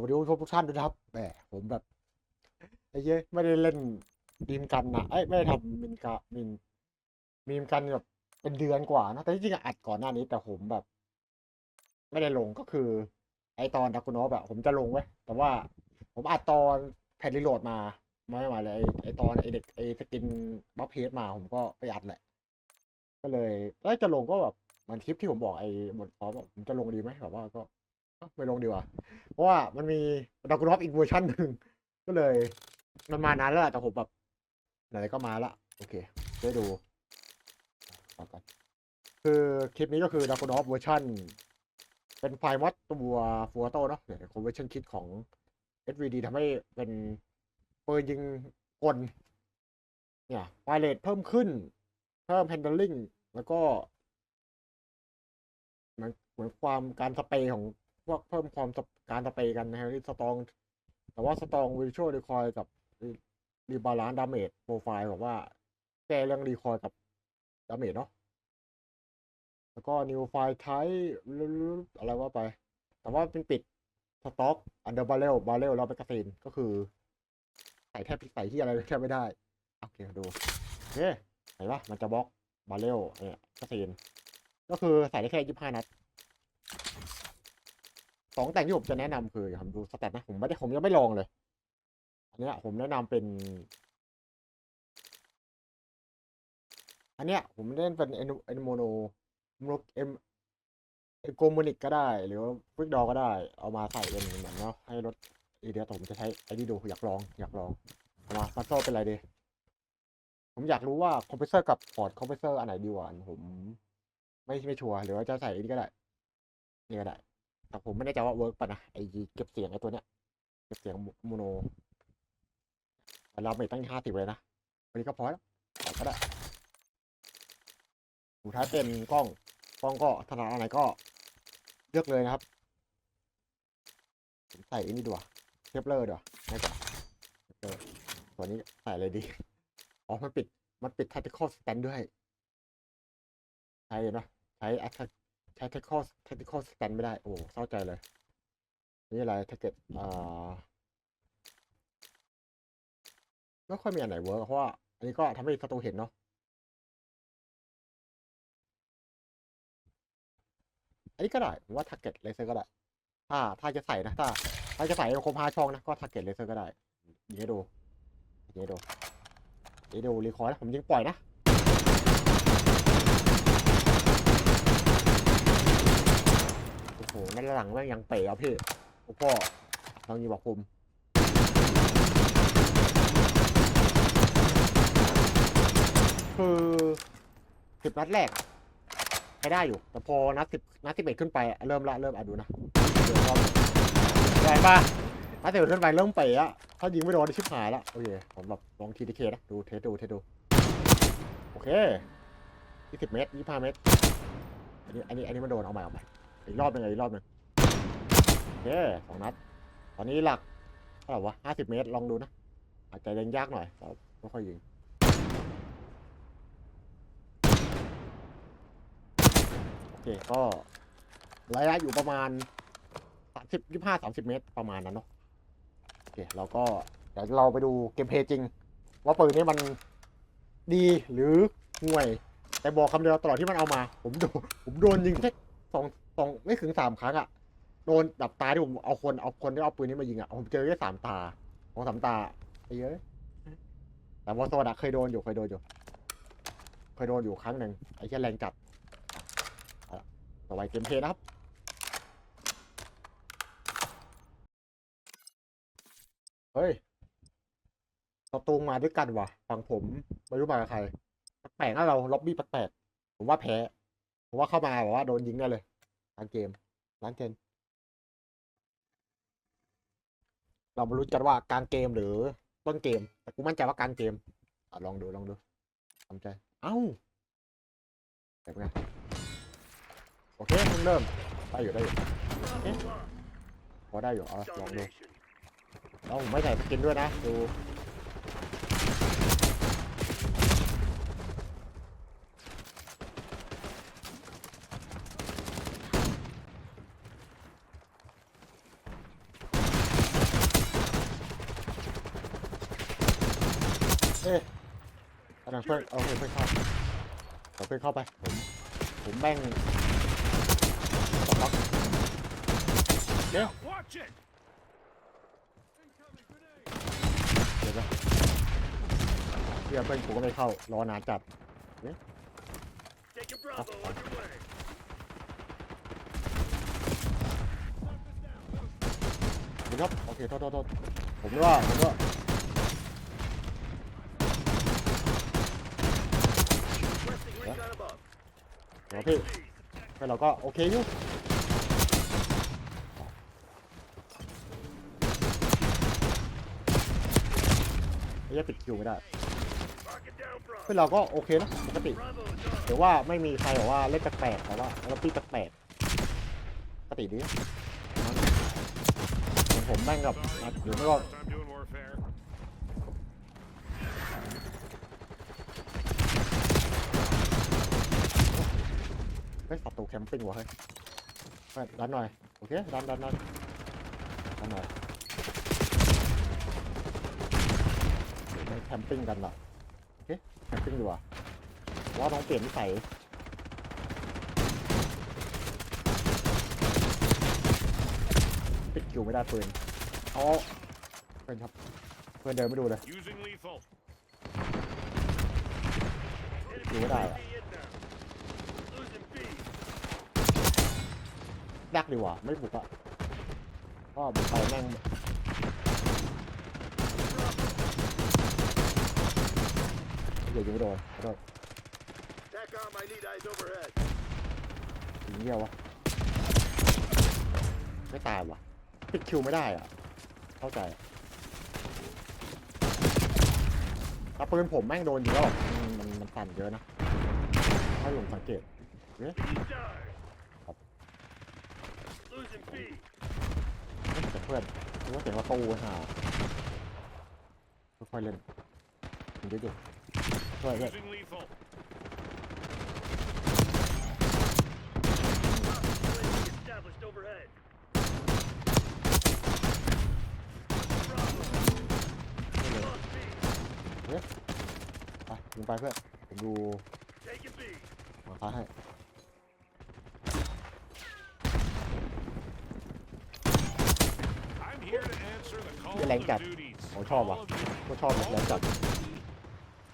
วัสดีทุกท่านด้วยครับแหมผมแบบไอ้เย้ไม่ได้เล่นมีมกันนะเอ้ยไม่ได้ทำมินกะมินมีมกันแบบเป็นเดือนกว่านะแต่จริงอะอัดก่อนหน้านี้แต่ผมแบบ ไม่ได้ลงก็คือ ไอตอนดักกุนอฟอะผมจะลงไว้แต่ว่าผมอัดตอนแผ่นรีโหลดมาไม่มาเลยไอ้ไอตอนไอเด็กไอสกินบัฟเพจมาผมก็ไปอัดแหละ ก็เลยแล้วจะลงก็แบบเหมันคลิปที่ผมบอกไอ้บทพร้อมอผมจะลงดีไหมแบบว่าก็ ไม่ลงดีกว่า เพราะว่ามันมีดักกุนอฟอีกเวอร์ชันหนึ่งก็เลย มันมานานแล้วแต่ผมแบบไหนก็มาละ โอเคได้ดูต่อกันคือคลิปนี้ก็คือดักกุนอฟเวอร์ชันเป็นไฟล์มอดตัวฟัวโตเนาะเดี๋ยวคอนเวอร์ชันคิดของ SVD ทำให้เป็นปืนยิงกลเนี่ยไฟเลทเพิ่มขึ้น เพิ่ม handling แล้วก็เหมือนเหมือนความการสเปรย์ของ พวกเพิ่มความการสเปย์กันนะฮะที่สตอง แต่ว่าสตองวิชวลรีคอยกับรีบาลานดาเมจโปรไฟล์บอกว่าแก้เรื่องรีคอยกับดาเมจเนาะแล้วก็นิวไฟล์ไทอะไรว่าไป แต่ว่าเป็นปิดสต็อกอันเดอร์บาเรลบาเรลแล้วไปกระสินก็คือ ใส่แทบใส่ที่อะไรแทบไม่ได้ โอเคดูโอเคเห็นปะมันจะบล็อกบาเรลเนี่ยกระสินก็คือใส่ได้แค่ยี่สิบห้านัด สองแต่งที่ผมจะแนะนำคืออย่าทำดูสแตทนะผมไม่ได้ผมยังไม่ลองเลย อันเนี้ยผมแนะนำเป็น อันเนี้ย ผมเล่นเป็นเอ็นโมโนโมเอ็มเอโกโมนิกก็ได้ หรือว่าฟิกดอก็ได้ เอามาใส่เป็นเหมือนเนาะให้รถอีเดียผมจะใช้ไอ้นี่ดูอยากลองอยากลองเอามาฟันโซเป็นไรดี ผมอยากรู้ว่าคอมเพรสเซอร์กับพอร์ตคอมเพรสเซอร์อันไหนดีกว่าผม ไม่ไม่ชัวร์หรือว่าจะใส่อันนี้ก็ได้นี่ก็ได้ แต่ผมไม่แน่ใจว่าเวิร์กป่ะนะไอ้เก็บเสียงไอ้ตัวเนี้ยเก็บเสียงโมโนเราไม่ตั้งห้าสิบเลยนะวันนี้ก็พอแล้วก็ได้สุดท้ายเป็นกล้องกล้องก็ถนัดอะไรก็เลือกเลยนะครับผมใส่อันนี้ดีกว่าเทปเลอร์ดีกว่าง่ายกว่าเทปเลอร์ตัวนี้ใส่เลยดีอ๋อมันปิดมันปิด tactical stand ด้วย ใช่เนะใช้ a t t a c tactical tactical stand ไม่ได้ โอ้เศร้าใจเลย นี่อะไรถ้าเกิดอ่าไม่ค่อยมีอันไหนเวิร์กเพราะว่า อันนี้ก็ทำให้ศัตรูเห็นเนาะอันนี้ก็ได้ผมว่า target laser ก็ได้ ถ้าถ้าจะใส่นะ ถ้า ถ้าจะใส่คมห้าช่องนะ ก็ target laser ก็ได้ยิงให้ดูยิงให้ดูยิงให้ดูรีคอร์ดนะผมยิงปล่อยนะ โอ้โห นั่นหลังแม่งยังเป๋อพี่โอ้พ่อลองยิงบอกคุมคือสิบนัดแรกใช้ได้อยู่ แต่พอนัดสิบนัดสิบเอ็ดขึ้นไปเริ่มละเริ่มอะดูนะเดี๋ยวรอบใหญ่ปะนัดสิบเอ็ดขึ้นไปเริ่มเป๋อะถ้ายิงไม่โดนชิบหายละโอเคผมแบบลองทีดีเคนะดูเทสดูเทสดูโอเคยี่สิบเมตรยี่ห้าเมตรอันนี้อันนี้อันนี้มันโดนเอาใหม่เอาใหม่ อีกรอบหนึ่งอีกรอบหนึ่งโอเคสองนัด ตอนนี้หลักเท่าไหร่วะห้าสิบเมตรลองดูนะ อาจจะเล่นยากหน่อยเราไม่ค่อยยิงโอเคก็ระยะอยู่ประมาณสามสิบยี่ห้าสามสิบเมตรประมาณนั้นเนาะโอเคเราก็เดี๋ยวเราไปดูเกมเพลย์จริง ว่าปืนนี้มันดีหรือห่วย แต่บอกคำเดียวตลอดที่มันเอามา ผมโดนผมโดนยิงแค่สอง สองไม่ถึงสามครั้งอะโดนดับตาที่ผมเอาคนเอาคนที่เอาปืนนี้มายิงอะผมเจอแค่สามตาสองสามตาไอ้เยอะแต่วอร์โซนอะเคยโดนอยู่เคยโดนอยู่เคยโดนอยู่ครั้งหนึ่งไอ้แค่แรงจัดเอาล่ะต่อไปเกมเพลย์นะครับเฮ้ยศัตรูมาด้วยกันวะฝั่งผมไม่รู้มากับใครแปลกนะเราล็อบบี้แปลกผมว่าแพ้ผมว่าเข้ามาแบบว่าโดนยิงได้เลย ร้านเกมร้านเกม เรามารู้กันว่ากลางเกมหรือต้นเกม แต่กูมั่นใจว่ากลางเกมอะลองดูลองดูทำใจ เอ้าเป็นไงโอเคเพิ่งเริ่ม ได้อยู่ได้อยู่โอเคพอได้อยู่เอาลองดูแล้วผมไม่ใส่สกินด้วยนะ ดู อ๊ะกำลังเพื่อนเอาเพื่อนเพื่อนเข้าเอาเพื่อนเข้าไป ผม ผมแม่งล็อก Now, watch it! เดี๋ยวนะเพื่อนเพื่อนกูก็ไม่เข้า รอนานจัด Taking Bravo underway. เดี๋ยวครับโอเคโทษโทษโทษผมว่าผมว่า เดี๋ยวพี่เพื่อนเราก็โอเคอยู่ไม่ได้ปิดคิวไม่ได้เพื่อนเราก็โอเคนะปกติ Bravo is on. หรือว่าไม่มีใครบอกว่าเล่นแปลกๆแต่ว่าแล้วพี่แปลกๆปกติดีผมผมแม่งกับหรือไม่ก็ เฮ้ยศัตรูแคมปิ้งวะเฮ้ยเฮ้ยดันหน่อย โอเค ดันดันดันดันหน่อยไม่แคมปิ้งกันละโอเค แคมปิ้งดีกว่าว่าต้องเปลี่ยนนิสัยปิดคิวไม่ได้ปืนเอาเพื่อนครับ เพื่อนเดินไม่ดูเลย Using lethal. ดูไม่ได้อะ Enemy inbound. Losing B. ดักดีกว่า ไม่บุกอะก็บุกไปแม่งเดี๋ยวยิงไม่โดนโทษ TACOM, I need eyes overhead. ยิงเยี่ยววะ ไม่ตายวะปิดคิวไม่ได้อะเข้าใจอะแต่ปืนผมแม่งโดนเยิงแล้วแบบมันมันมันสั่นเยอะนะ ถ้าผมสังเกต B died. Up. Losing B. เอ๊ะแต่เพื่อนรู้ว่าเสียงประตูหาค่อยๆเล่นเดี๋ยวดิช่วยเพื่อน Using lethal. Established overhead. Bravo. ช่วยเลย Lost B. ไปยิงไปเพื่อนผมดู Taking B. หัวค้าให้ I'm here to answer the call Cái lệnh of chặt. duties. Ủa, chò mà. All of you ก็ชอบเลยแล้วจัด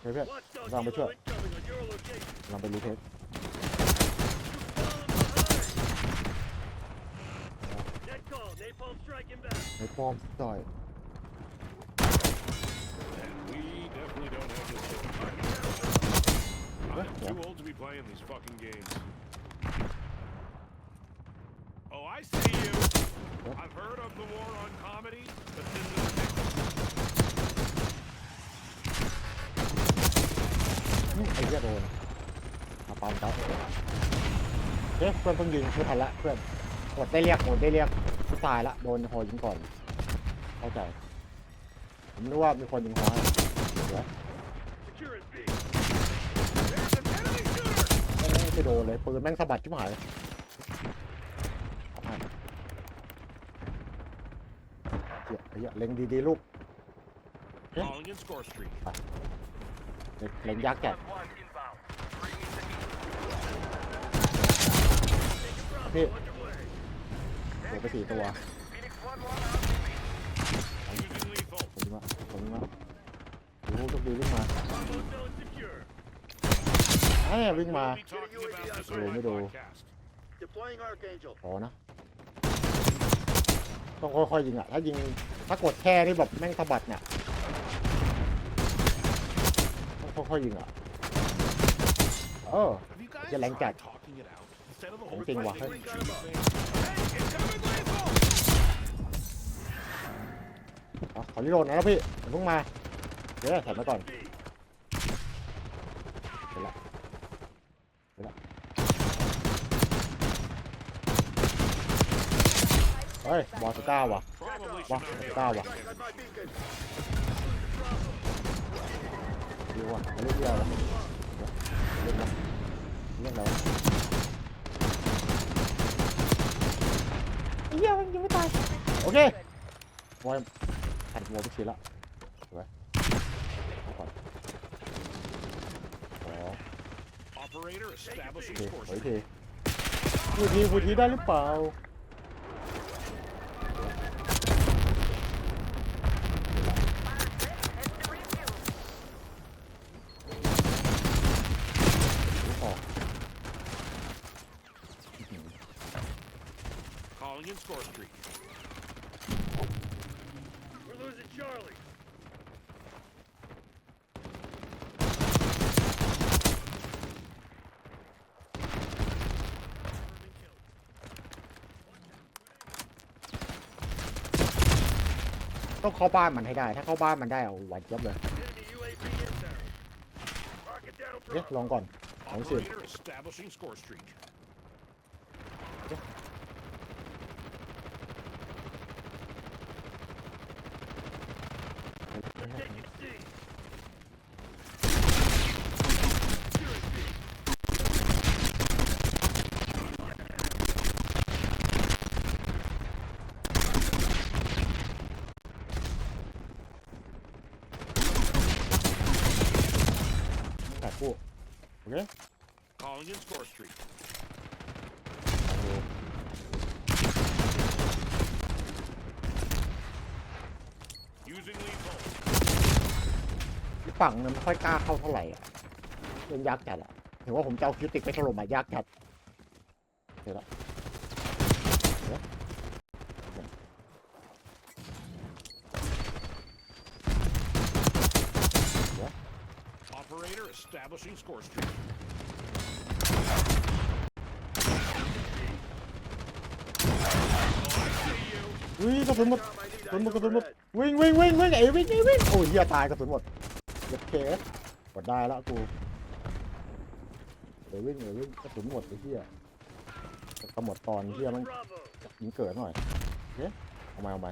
เฮ้ยเพื่อน Watchdog Vâng, bên Kilo trước. incoming on your location. ลองไปรีเทส Net call, napalm strike inbound. ในปอมต่อย We definitely don't have this What? I'm Yeah. too old to be playing these fucking games. Oh, I see you. What? I've heard of the war on comedy, but this is ridiculous. อื้อไอ้เหี้ยโดนมาปามจับเฮ้ยเพื่อนเพิ่งยิงไม่ทันละเพื่อนกดได้เรียกกดได้เรียกผู้ตายละโดนหอยิงก่อน เข้าใจ ผมนึกว่ามีคนยิงหอให้เดี๋ยว Securing B. There's an enemy shooter! ไม่โดนเลยปืนแม่งสะบัดชิบหายเอาให้ เหี้ยไอ้เหี้ยเล็งดีๆลูก Yeah. Calling in Score Street. เล็งยากแกะ Bravo Here. underway. โดนไปสี่ตัว Using lethal. ผมยิงว่าผมยิงว่าดูลูกดีวิ่งมา Bravo zone secure. ไอ้วิ่งมา We'll be talking about this Rồi, on my mới đồ. podcast. Deploying Archangel. ขอนะ ต้องค่อยๆยิงอะ ถ้ายิง ถ้ากดแช่นี่แบบแม่งสะบัดเนี่ยค่อยๆยิงอะเออ จะแรงจัดของจริงว่ะเขอรีโหลดนะพี่เพิ่งมา เดี๋ยวถ่ายมาก่อนเดี๋ยวละเฮ้ย บอสก้าว่ะ ว่าเก้าว่ะดีว่ะเล่นเดียวแล้วเล่นแล้เล่นแล้วเฮียมังไม่ตายโอเควอยขัดหัวไปเสียละโอเคโอเคพูดทีพูดทีได้หรือเปล่า ต้องเข้าบ้านมันให้ได้ ถ้าเข้าบ้านมันได้เอาหวัดจยบเลยเอ๊ะลองก่อนสองสิบย์ แต่คู่โอเค Calling in score streak. ดู Using lethal. อีกฝั่งมันไม่ค่อยกล้าเข้าเท่าไหร่อะเล่นยากจัดอะถือว่าผมจะเอาคิวติกไปถล่มอะยากจัดเดี๋ยวละเดี๋ยว Operator establishing score streak. อุ้ยกระสุนหมดกระสุนหมดกระสุนหมดวิ่งวิ่งวิ่งวิ่งไอ้วิ่งไอ้วิ่งโอ้ยเฮียตายกระสุนหมดเจ็บเคสกดได้แล้วกูเอ้ยวิ่งเอ้ยวิ่งกระสุนหมดไอ้เฮียก็หมดตอนเฮียมัน Bravo. ยิงเกิดหน่อยโอเคเอามาเอามา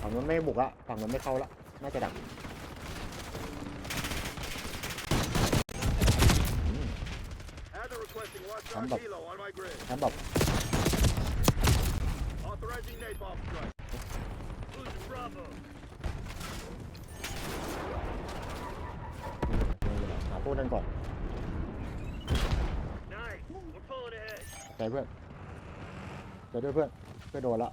ฝั่งนู้นไม่บุกละฝั่งนู้นไม่เข้าละน่าจะดัก Adder requesting watch Stand up. kilo on my grid. แคมป์แบบ Authorizing napalm strike. Losing Bravo. หาพวกนั้นก่อน Nice. We're pulling ahead. ใจเพื่อนใจด้วยเพื่อนเพื่อนโดนละ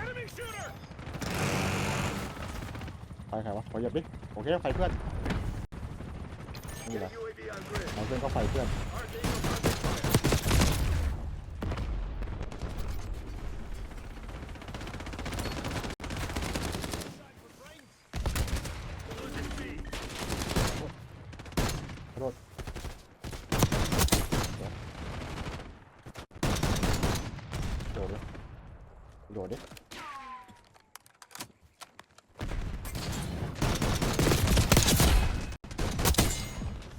Enemy shooter. ใครใครวะขอเหยียบดิโอเคใครเพื่อนนี่แหละ UAV on grid. ใครเพื่อนก็ไฟเพื่อน Archangel target fire. Losing B. ขอโทษเดี๋ยวโดดดิโดดดิ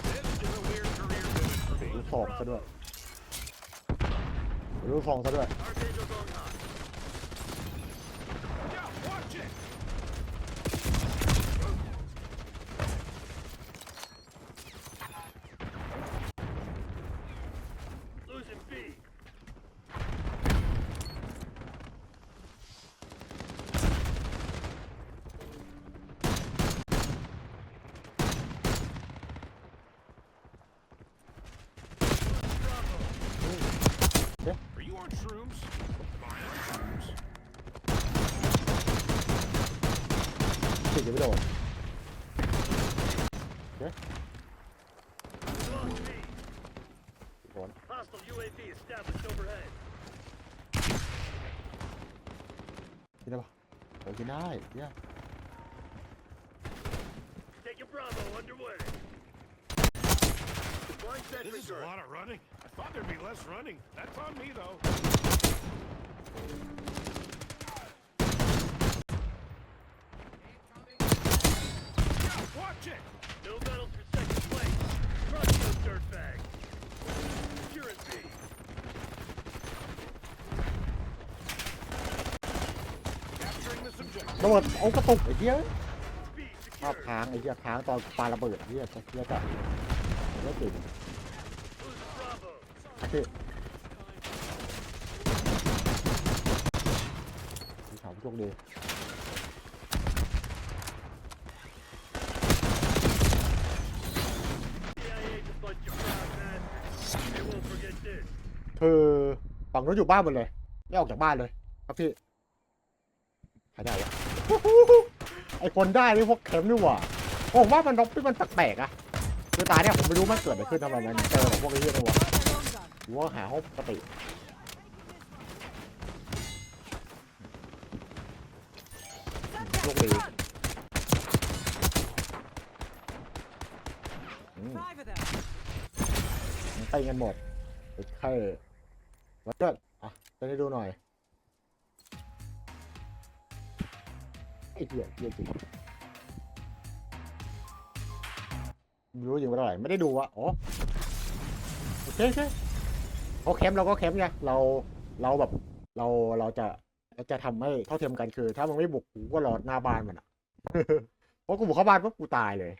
This is a weird career pivot for me. ลูกซองซะด้วย ลูกซองซะด้วย Hostile UAV established overhead. กินได้ปะโอ้ยกินได้เนี่ย Taking Bravo underway. Deploying sentry This is a turret. lot of running. I thought there'd be less running. That's on me, though. Yeah, watch it! No medals ระเบิดโอ้กระตุกไอ้เหี้ยภาพค้างไอ้เหี้ยค้างตอนปาระเบิดไอ้เหี้ยไอ้เหี้ยจัดไม่ตื่นโอเคถามโชงดีเธอฝั่งนู้นอยู่บ้านหมดเลย ไม่ออกจากบ้านเลย ครับพี่หายได้วะ ไอคนได้นี่พวกเข็มนี่หว่าผมว่ามันนกที่มันแปลกๆอะคือตาเนี่ยผมไม่รู้มันเกิดอะไรขึ้นทำไมมันเจอพวกไอ้เหี้ยนี่วะหรือว่าหาห้องปกติโชคดีอืม Five of them. มันไปกันหมดไอ้แค่วัดเกิดอะจะได้ดูหน่อย ไอ้เหี้ยเหี้ยจริงไม่รู้ยิงไปเท่าไหร่ไม่ได้ดูอะอ๋อโอเคโอเคเขาแคมป์เราก็แคมป์ไงเราเราแบบเราเราจะเราจะทำให้เท่าเทียมกันคือ ถ้ามึงไม่บุกกูก็รอหน้าบ้านมันอะเพราะกูบุกเข้าบ้านปุ๊บกูตายเลย